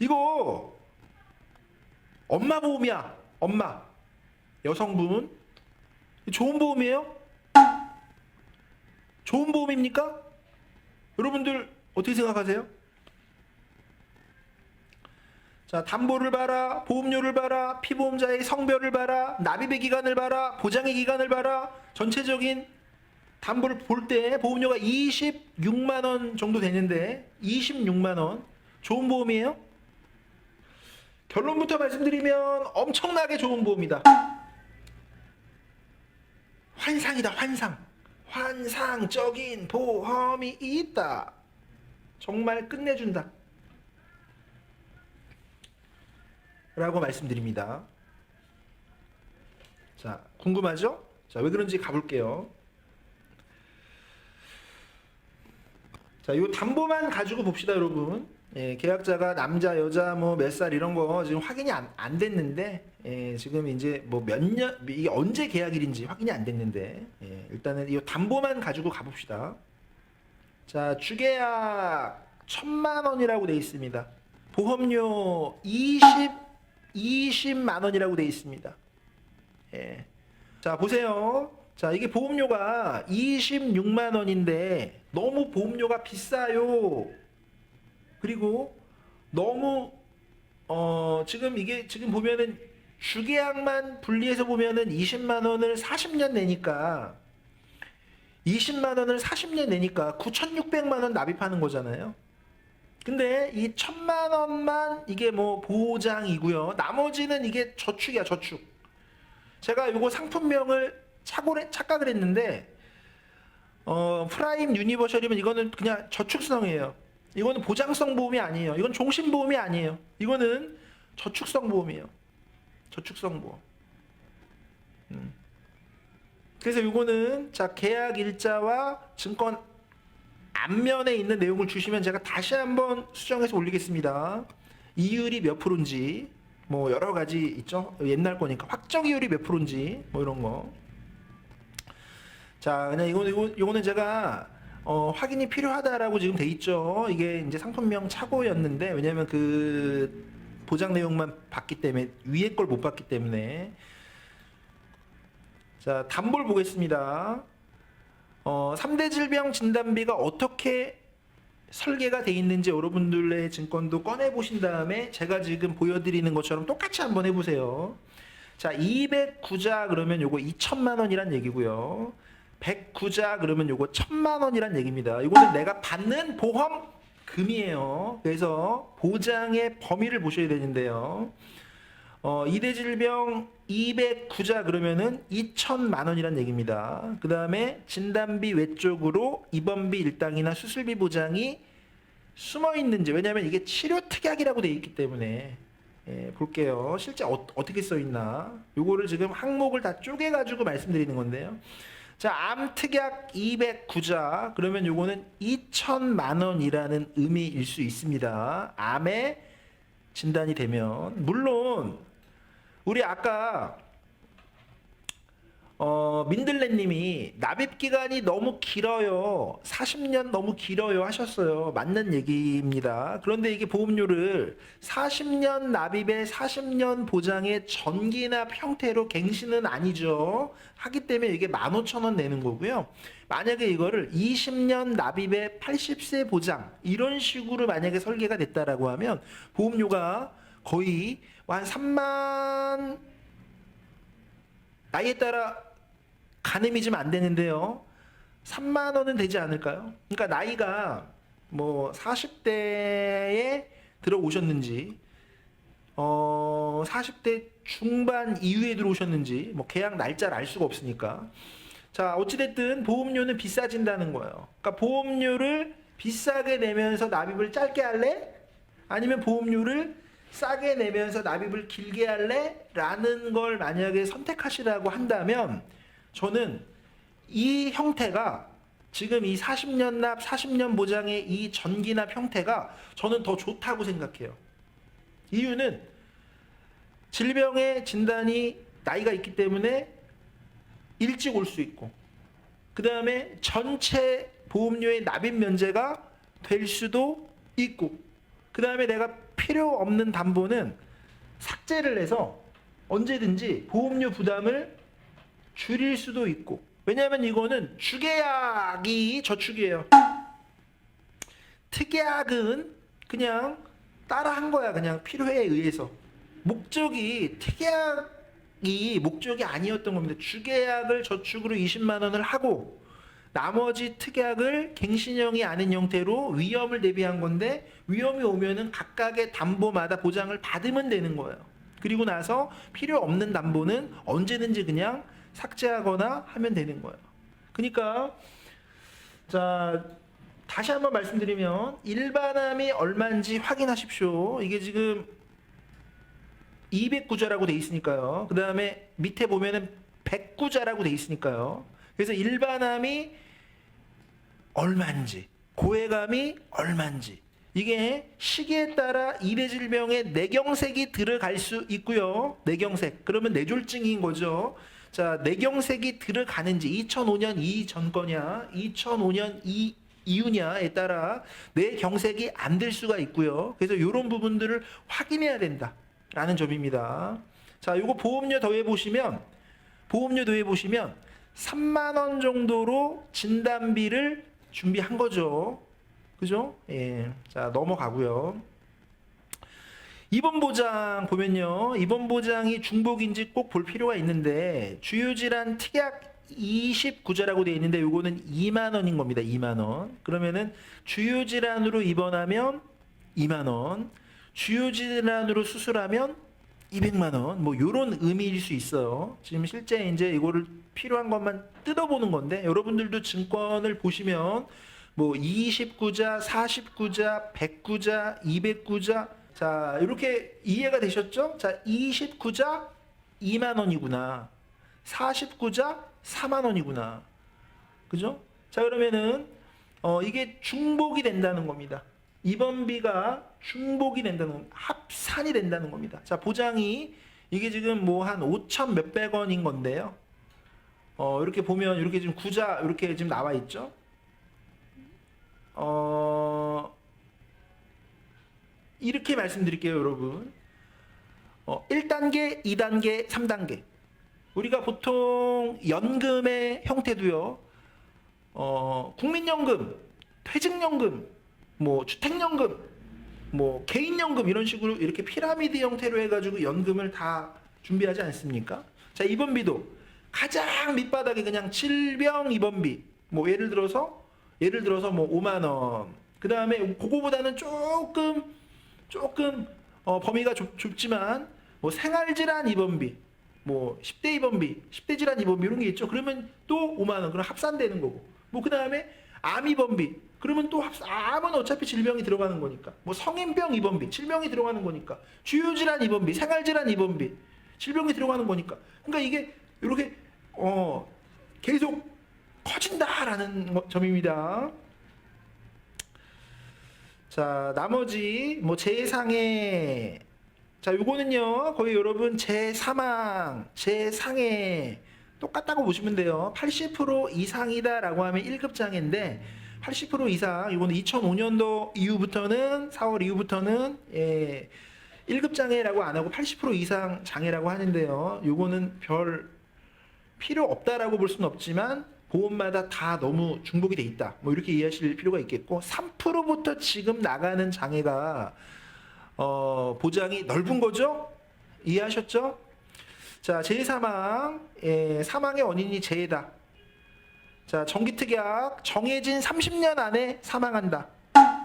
이거 엄마 보험이야. 엄마. 여성분. 좋은 보험이에요? 좋은 보험입니까? 여러분들 어떻게 생각하세요? 자, 담보를 봐라, 보험료를 봐라, 피보험자의 성별을 봐라, 납입의 기간을 봐라, 보장의 기간을 봐라, 전체적인 담보를 볼 때 보험료가 26만 원 정도 되는데 26만 원 좋은 보험이에요? 결론부터 말씀드리면 엄청나게 좋은 보험이다. 환상이다, 환상. 환상적인 보험이 있다. 정말 끝내준다. 라고 말씀드립니다. 자, 궁금하죠? 자, 왜 그런지 가볼게요. 자, 요 담보만 가지고 봅시다, 여러분. 예, 계약자가 남자, 여자, 뭐 몇 살 이런 거 지금 확인이 안, 안 됐는데, 예, 지금 이제 뭐 몇 년, 이게 언제 계약일인지 확인이 안 됐는데, 예, 일단은 이 담보만 가지고 가봅시다. 자, 주계약 천만 원이라고 돼 있습니다. 보험료 20, 20만 원이라고 돼 있습니다. 예. 자, 보세요. 자, 이게 보험료가 26만 원인데 너무 보험료가 비싸요. 그리고 너무 어, 지금 이게 지금 보면은 주계약만 분리해서 보면은 20만 원을 40년 내니까 20만 원을 40년 내니까 9,600만 원 납입하는 거잖아요. 근데 이 천만 원만 이게 뭐 보장이고요. 나머지는 이게 저축이야, 저축. 제가 요거 상품명을 착오래, 착각을 했는데 어, 프라임 유니버셜이면 이거는 그냥 저축성이에요. 이거는 보장성 보험이 아니에요. 이건 종신 보험이 아니에요. 이거는 저축성 보험이에요. 저축성 보험. 음. 그래서 이거는 자 계약 일자와 증권 앞면에 있는 내용을 주시면 제가 다시 한번 수정해서 올리겠습니다. 이율이 몇 프로인지 뭐 여러 가지 있죠. 옛날 거니까 확정 이율이 몇 프로인지 뭐 이런 거. 자, 그냥 이거 이거 이거는 제가 어, 확인이 필요하다라고 지금 돼 있죠. 이게 이제 상품명 착오였는데 왜냐면 그 보장 내용만 봤기 때문에 위에 걸 못 봤기 때문에 자, 담보를 보겠습니다. 어, 3대 질병 진단비가 어떻게 설계가 돼 있는지 여러분들의 증권도 꺼내 보신 다음에 제가 지금 보여드리는 것처럼 똑같이 한번 해보세요. 자, 209자 그러면 요거 2천만 원이란 얘기고요. 109자 그러면 요거 1000만 원이란 얘기입니다. 이거는 내가 받는 보험 금이에요. 그래서 보장의 범위를 보셔야 되는데요. 어, 이대 질병 209자 그러면은 2천만 원이란 얘기입니다. 그 다음에 진단비 외쪽으로 입원비 일당이나 수술비 보장이 숨어 있는지 왜냐하면 이게 치료 특약이라고 돼 있기 때문에 예, 볼게요. 실제 어, 떻게써 있나? 요거를 지금 항목을 다 쪼개 가지고 말씀드리는 건데요. 자, 암 특약 209자 그러면 요거는 2천만 원이라는 의미일 수 있습니다. 암에 진단이 되면 물론 우리 아까 어, 민들레님이 납입 기간이 너무 길어요. 40년 너무 길어요 하셨어요. 맞는 얘기입니다. 그런데 이게 보험료를 40년 납입에 40년 보장의 전기납 형태로 갱신은 아니죠. 하기 때문에 이게 15,000원 내는 거고요. 만약에 이거를 20년 납입에 80세 보장 이런 식으로 만약에 설계가 됐다라고 하면 보험료가 거의 한 3만 나이에 따라 가늠이 좀 안 되는데요. 3만 원은 되지 않을까요? 그러니까 나이가 뭐 40대에 들어오셨는지 어 40대 중반 이후에 들어오셨는지 뭐 계약 날짜를 알 수가 없으니까 자 어찌됐든 보험료는 비싸진다는 거예요. 그러니까 보험료를 비싸게 내면서 납입을 짧게 할래? 아니면 보험료를 싸게 내면서 납입을 길게 할래? 라는 걸 만약에 선택하시라고 한다면 저는 이 형태가 지금 이 40년 납, 40년 보장의 이 전기납 형태가 저는 더 좋다고 생각해요. 이유는 질병의 진단이 나이가 있기 때문에 일찍 올 수 있고 그 다음에 전체 보험료의 납입 면제가 될 수도 있고 그 다음에 내가 필요 없는 담보는 삭제를 해서 언제든지 보험료 부담을 줄일 수도 있고 왜냐하면 이거는 주계약이 저축이에요. 특약은 그냥 따라 한 거야 그냥 필요에 의해서 목적이 특약이 목적이 아니었던 겁니다. 주계약을 저축으로 20만 원을 하고 나머지 특약을 갱신형이 아닌 형태로 위험을 대비한 건데 위험이 오면은 각각의 담보마다 보장을 받으면 되는 거예요. 그리고 나서 필요 없는 담보는 언제든지 그냥 삭제하거나 하면 되는 거예요. 그러니까 자 다시 한번 말씀드리면 일반함이 얼마인지 확인하십시오. 이게 지금 209자라고 돼 있으니까요. 그 다음에 밑에 보면은 109자라고 돼 있으니까요. 그래서 일반함이 얼마인지, 고해감이 얼마인지, 이게 시기에 따라 이례질병의 내경색이 들어갈 수 있고요. 내경색. 그러면 뇌졸중인 거죠. 자, 내경색이 들어가는지 2005년 이전 거냐, 2005년 이 이유냐에 따라 뇌경색이 안 될 수가 있고요. 그래서 이런 부분들을 확인해야 된다라는 점입니다. 자, 요거 보험료 더해 보시면 보험료 더해 보시면 3만 원 정도로 진단비를 준비한 거죠. 그죠? 예. 자, 넘어가고요. 입원 보장 보면요. 입원 보장이 중복인지 꼭 볼 필요가 있는데 주요 질환 특약 29자라고 되어 있는데 요거는 2만 원인 겁니다. 2만 원. 그러면은 주요 질환으로 입원하면 2만 원. 주요 질환으로 수술하면 200만 원. 뭐 요런 의미일 수 있어요. 지금 실제 이제 이거를 필요한 것만 뜯어보는 건데 여러분들도 증권을 보시면 뭐 29자, 49자, 109자, 209자 자, 이렇게 이해가 되셨죠? 자, 29자 2만 원이구나. 49자 4만 원이구나. 그죠? 자, 그러면은 어 이게 중복이 된다는 겁니다. 입원비가 중복이 된다는 겁니다. 합산이 된다는 겁니다. 자, 보장이 이게 지금 뭐 한 5천 몇백 원인 건데요. 어, 이렇게 보면 이렇게 지금 구자 이렇게 지금 나와 있죠. 어, 이렇게 말씀드릴게요, 여러분. 어, 1단계, 2단계, 3단계. 우리가 보통 연금의 형태도요. 어, 국민연금, 퇴직연금, 뭐 주택연금, 뭐 개인연금 이런 식으로 이렇게 피라미드 형태로 해가지고 연금을 다 준비하지 않습니까? 자 입원비도 가장 밑바닥에 그냥 질병 입원비 뭐 예를 들어서 예를 들어서 뭐 5만 원. 그 다음에 그거보다는 조금 조금 어, 범위가 좁, 좁지만 뭐 생활질환 입원비, 뭐 10대 입원비, 10대 질환 입원비 이런 게 있죠. 그러면 또 5만 원. 그럼 합산되는 거고. 뭐 그 다음에 암 입원비. 그러면 또 합, 암은 어차피 질병이 들어가는 거니까. 뭐 성인병 입원비, 질병이 들어가는 거니까. 주요 질환 입원비, 생활 질환 입원비, 질병이 들어가는 거니까. 그러니까 이게 이렇게 어 계속 커진다라는 거- 점입니다. 자, 나머지 뭐 재상해 자, 요거는요. 거의 여러분 재사망, 재상해 똑같다고 보시면 돼요. 80% 이상이다라고 하면 1급 장애인데 80% 이상 이거는 2005년도 이후부터는 4월 이후부터는 예, 1급 장애라고 안 하고 80% 이상 장애라고 하는데요. 요거는 별 필요 없다라고 볼 수는 없지만 보험마다 다 너무 중복이 돼 있다. 뭐 이렇게 이해하실 필요가 있겠고 3%부터 지금 나가는 장애가 어, 보장이 넓은 거죠? 이해하셨죠? 자, 재사망, 예, 사망의 원인이 재해다. 자, 정기특약 정해진 30년 안에 사망한다.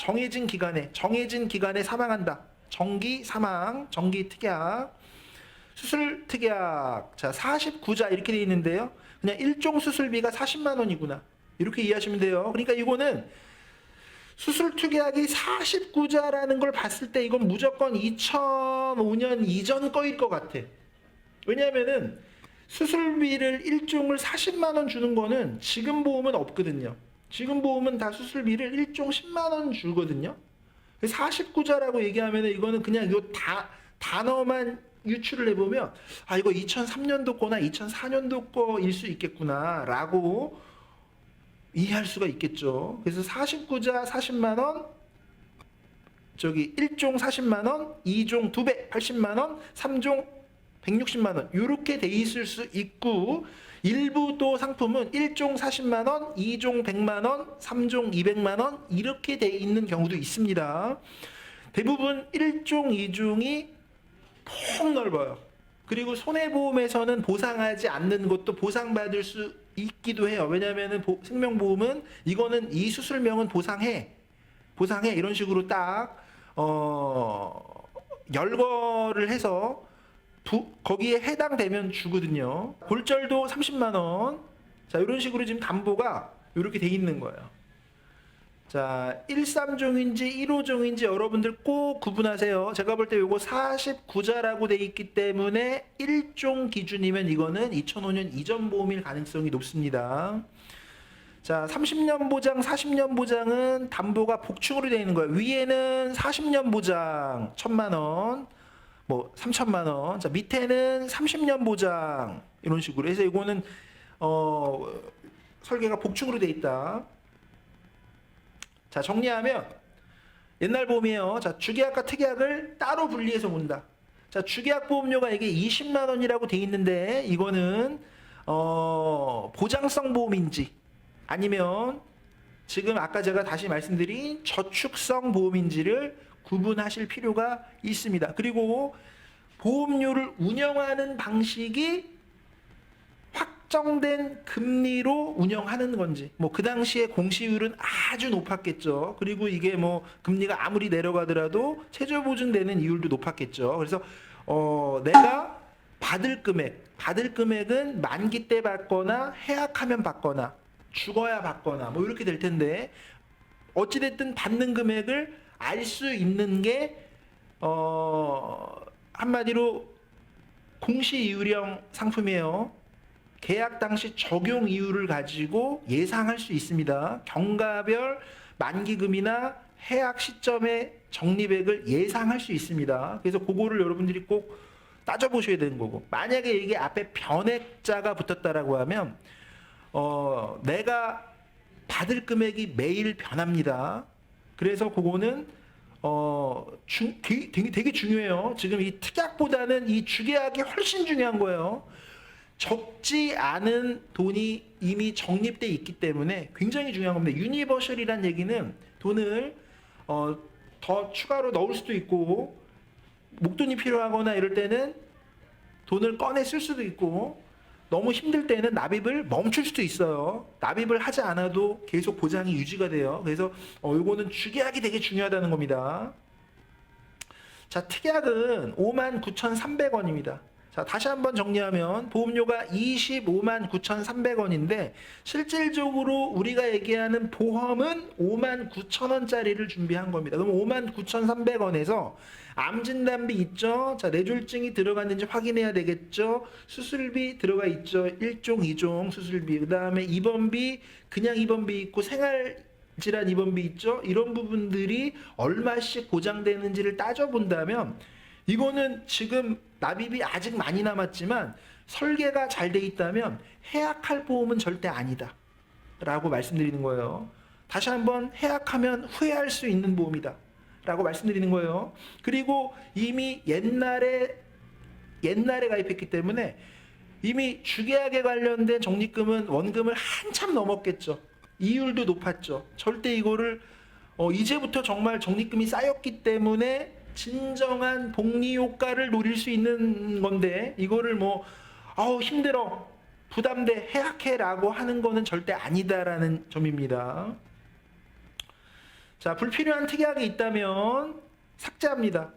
정해진 기간에 정해진 기간에 사망한다. 정기 사망, 정기 특약. 수술 특약. 자, 49자 이렇게 돼 있는데요. 그냥 일종 수술비가 40만 원이구나. 이렇게 이해하시면 돼요. 그러니까 이거는 수술 특약이 49자라는 걸 봤을 때 이건 무조건 2005년 이전 거일 것 같아. 왜냐면은 수술비를 일종을 40만 원 주는 거는 지금 보험은 없거든요. 지금 보험은 다 수술비를 일종 10만 원 주거든요. 49자라고 얘기하면은 이거는 그냥 이거 다 단어만 유출을 해보면 아 이거 2003년도 거나 2004년도 거일 수 있겠구나라고 이해할 수가 있겠죠. 그래서 49자 40만 원 저기 1종 40만 원, 2종 2배 80만 원, 3종 160만 원 이렇게 돼 있을 수 있고 일부 또 상품은 1종 40만 원, 2종 100만 원, 3종 200만 원 이렇게 돼 있는 경우도 있습니다. 대부분 1종, 2종이 폭 넓어요. 그리고 손해보험에서는 보상하지 않는 것도 보상받을 수 있기도 해요. 왜냐하면 생명보험은 이거는 이 수술명은 보상해. 보상해. 이런 식으로 딱, 어, 열거를 해서 부, 거기에 해당되면 주거든요. 골절도 30만원. 자, 이런 식으로 지금 담보가 이렇게 돼 있는 거예요. 자, 13종인지 1호종인지 여러분들 꼭 구분하세요. 제가 볼 때 요거 49자라고 돼 있기 때문에 1종 기준이면 이거는 2005년 이전 보험일 가능성이 높습니다. 자, 30년 보장, 40년 보장은 담보가 복층으로 되어 있는 거예요. 위에는 40년 보장 1천만 원, 뭐 3천만 원. 자, 밑에는 30년 보장 이런 식으로 해서 이거는 어 설계가 복층으로 되어 있다. 자, 정리하면 옛날 보험이에요. 자, 주계약과 특약을 따로 분리해서 본다. 자, 주계약 보험료가 이게 20만 원이라고 돼 있는데 이거는 어, 보장성 보험인지 아니면 지금 아까 제가 다시 말씀드린 저축성 보험인지를 구분하실 필요가 있습니다. 그리고 보험료를 운영하는 방식이 확정된 금리로 운영하는 건지 뭐 그 당시에 공시율은 아주 높았겠죠. 그리고 이게 뭐 금리가 아무리 내려가더라도 최저 보증되는 이율도 높았겠죠. 그래서 어 내가 받을 금액 받을 금액은 만기 때 받거나 해약하면 받거나 죽어야 받거나 뭐 이렇게 될 텐데 어찌 됐든 받는 금액을 알 수 있는 게 어 한마디로 공시 이율형 상품이에요. 계약 당시 적용 이유를 가지고 예상할 수 있습니다. 경과별 만기금이나 해약 시점의 적립액을 예상할 수 있습니다. 그래서 그거를 여러분들이 꼭 따져보셔야 되는 거고 만약에 이게 앞에 변액자가 붙었다라고 하면 어, 내가 받을 금액이 매일 변합니다. 그래서 그거는 어, 주, 되게, 되게, 중요해요. 지금 이 특약보다는 이 주계약이 훨씬 중요한 거예요. 적지 않은 돈이 이미 적립돼 있기 때문에 굉장히 중요한 겁니다. 유니버셜이란 얘기는 돈을 어, 더 추가로 넣을 수도 있고 목돈이 필요하거나 이럴 때는 돈을 꺼내 쓸 수도 있고 너무 힘들 때는 납입을 멈출 수도 있어요. 납입을 하지 않아도 계속 보장이 유지가 돼요. 그래서 어, 이거는 주계약이 되게 중요하다는 겁니다. 자, 특약은 59,300원입니다. 자, 다시 한번 정리하면 보험료가 25만 9,300원인데 실질적으로 우리가 얘기하는 보험은 5만 9천 원짜리를 준비한 겁니다. 그럼 5만 9,300원에서 암 진단비 있죠? 자, 뇌졸중이 들어갔는지 확인해야 되겠죠? 수술비 들어가 있죠? 1종, 2종 수술비. 그다음에 입원비 그냥 입원비 있고 생활 질환 입원비 있죠? 이런 부분들이 얼마씩 보장되는지를 따져 본다면 이거는 지금 납입이 아직 많이 남았지만 설계가 잘 돼 있다면 해약할 보험은 절대 아니다. 라고 말씀드리는 거예요. 다시 한번 해약하면 후회할 수 있는 보험이다. 라고 말씀드리는 거예요. 그리고 이미 옛날에 옛날에 가입했기 때문에 이미 주계약에 관련된 적립금은 원금을 한참 넘었겠죠. 이율도 높았죠. 절대 이거를 어, 이제부터 정말 적립금이 쌓였기 때문에 진정한 복리 효과를 노릴 수 있는 건데 이거를 뭐 아우 힘들어 부담돼 해약해라고 하는 거는 절대 아니다라는 점입니다. 자 불필요한 특약이 있다면 삭제합니다.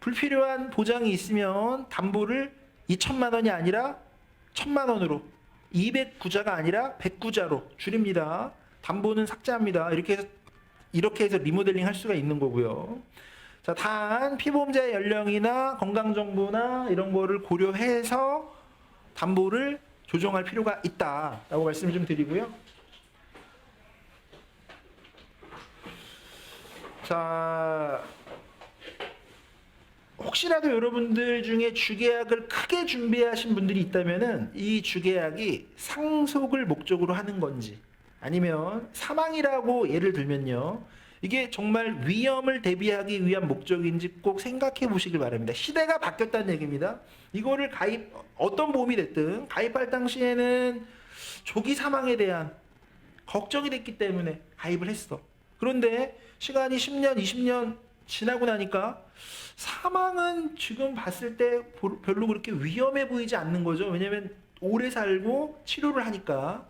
불필요한 보장이 있으면 담보를 2천만 원이 아니라 1천만 원으로 209자가 아니라 109자로 줄입니다. 담보는 삭제합니다. 이렇게 해서 이렇게 해서 리모델링 할 수가 있는 거고요. 자, 단 피보험자의 연령이나 건강 정보나 이런 거를 고려해서 담보를 조정할 필요가 있다라고 말씀을 좀 드리고요. 자, 혹시라도 여러분들 중에 주계약을 크게 준비하신 분들이 있다면은 이 주계약이 상속을 목적으로 하는 건지 아니면 사망이라고 예를 들면요. 이게 정말 위험을 대비하기 위한 목적인지 꼭 생각해 보시길 바랍니다. 시대가 바뀌었다는 얘기입니다. 이거를 가입 어떤 보험이 됐든 가입할 당시에는 조기 사망에 대한 걱정이 됐기 때문에 가입을 했어. 그런데 시간이 10년, 20년 지나고 나니까 사망은 지금 봤을 때 보- 별로 그렇게 위험해 보이지 않는 거죠. 왜냐면 오래 살고 치료를 하니까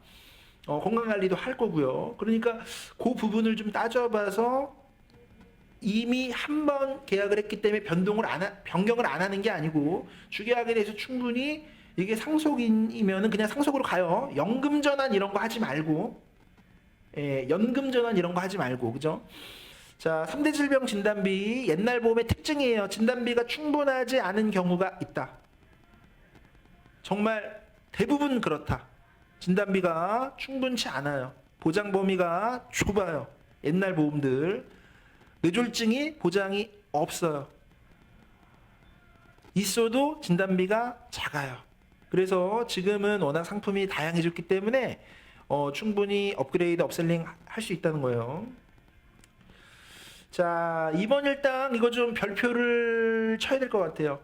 어, 건강 관리도 할 거고요. 그러니까 그 부분을 좀 따져봐서 이미 한 번 계약을 했기 때문에 변동을 안 하, 변경을 안 하는 게 아니고 주계약에 대해서 충분히 이게 상속인이면은 그냥 상속으로 가요. 연금 전환 이런 거 하지 말고 예, 연금 전환 이런 거 하지 말고 그죠? 자, 3대 질병 진단비 옛날 보험의 특징이에요. 진단비가 충분하지 않은 경우가 있다. 정말 대부분 그렇다. 진단비가 충분치 않아요. 보장 범위가 좁아요. 옛날 보험들 뇌졸중이 보장이 없어요. 있어도 진단비가 작아요. 그래서 지금은 워낙 상품이 다양해졌기 때문에 어, 충분히 업그레이드, 업셀링 할 수 있다는 거예요. 자, 이번 일당 이거 좀 별표를 쳐야 될 것 같아요.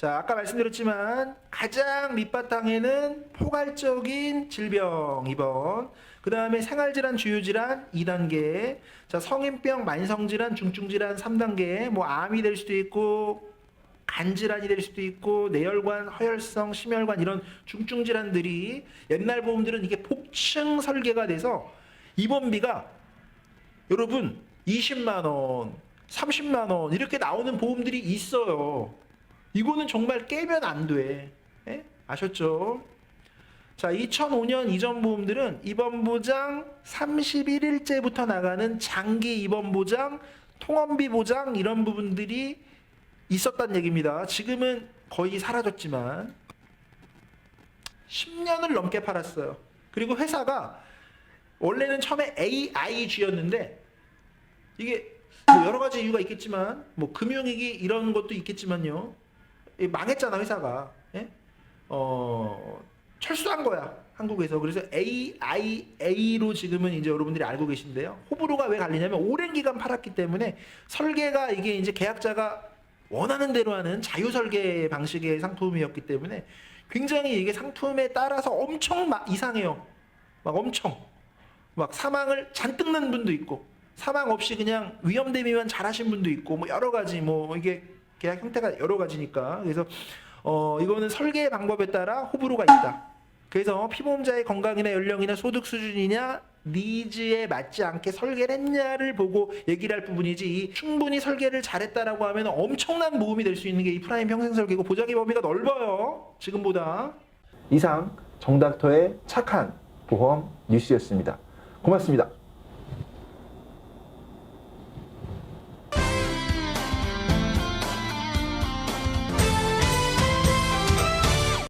자, 아까 말씀드렸지만 가장 밑바탕에는 포괄적인 질병 2번. 그 다음에 생활질환 주요질환 2단계. 자, 성인병 만성질환 중증질환 3단계. 뭐 암이 될 수도 있고 간질환이 될 수도 있고 뇌혈관, 허혈성, 심혈관 이런 중증 질환들이 옛날 보험들은 이게 복층 설계가 돼서 입원비가 여러분 20만 원, 30만 원 이렇게 나오는 보험들이 있어요. 이거는 정말 깨면 안 돼. 예? 아셨죠? 자, 2005년 이전 보험들은 입원 보장 31일째부터 나가는 장기 입원 보장, 통원비 보장 이런 부분들이 있었단 얘기입니다. 지금은 거의 사라졌지만 10년을 넘게 팔았어요. 그리고 회사가 원래는 처음에 AIG였는데 이게 뭐 여러 가지 이유가 있겠지만 뭐 금융위기 이런 것도 있겠지만요. 이 망했잖아 회사가. 예? 어 철수한 거야 한국에서. 그래서 AIA로 지금은 이제 여러분들이 알고 계신데요. 호불호가 왜 갈리냐면 오랜 기간 팔았기 때문에 설계가 이게 이제 계약자가 원하는 대로 하는 자유 설계 방식의 상품이었기 때문에 굉장히 이게 상품에 따라서 엄청 막 이상해요. 막 엄청 막 사망을 잔뜩 낸 분도 있고 사망 없이 그냥 위험 대비만 잘하신 분도 있고 뭐 여러 가지 뭐 이게 계약 형태가 여러 가지니까 그래서 어 이거는 설계 방법에 따라 호불호가 있다. 그래서 피보험자의 건강이나 연령이나 소득 수준이냐 니즈에 맞지 않게 설계를 했냐를 보고 얘기를 할 부분이지 이 충분히 설계를 잘했다라고 하면 엄청난 모험이 될 수 있는 게 이 프라임 평생 설계고 보장의 범위가 넓어요 지금보다 이상 정닥터의 착한 보험 뉴스였습니다 고맙습니다.